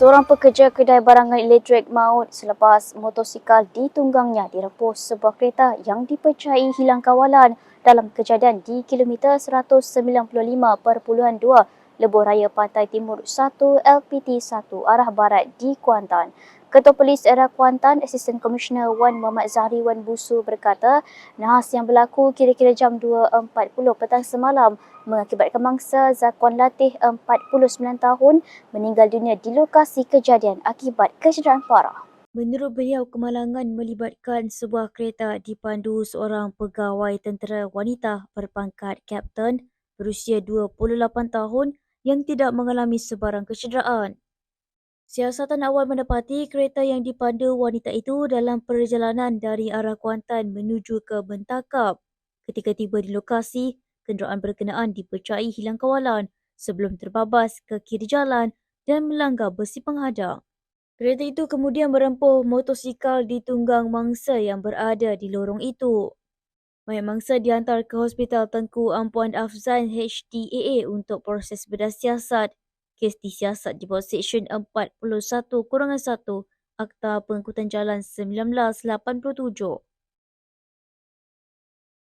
Seorang pekerja kedai barangan elektrik maut selepas motosikal ditunggangnya direpus sebuah kereta yang dipercayai hilang kawalan dalam kejadian di kilometer 195.2 Lebuh Raya Pantai Timur 1 LPT 1 arah barat di Kuantan. Ketua Polis Era Kuantan, Asisten Komisioner Wan Muhammad Zahri Wan Busu berkata, nahas yang berlaku kira-kira jam 2.40 petang semalam mengakibatkan mangsa Zakwan Latih 49 tahun meninggal dunia di lokasi kejadian akibat kecederaan parah. Menurut beliau, kemalangan melibatkan sebuah kereta dipandu seorang pegawai tentera wanita berpangkat Kapten berusia 28 tahun yang tidak mengalami sebarang kecederaan. Siasatan awal mendapati kereta yang dipandu wanita itu dalam perjalanan dari arah Kuantan menuju ke Bentakap. Ketika tiba di lokasi, kenderaan berkenaan dipercayai hilang kawalan sebelum terbabas ke kiri jalan dan melanggar besi penghadang. Kereta itu kemudian merempuh motosikal ditunggang mangsa yang berada di lorong itu. Mayat mangsa dihantar ke Hospital Tengku Ampuan Afzan HTAA untuk proses bedah siasat. Kes disiasat di bawah Seksyen 41 Kurangan 1 Akta Pengangkutan Jalan 1987.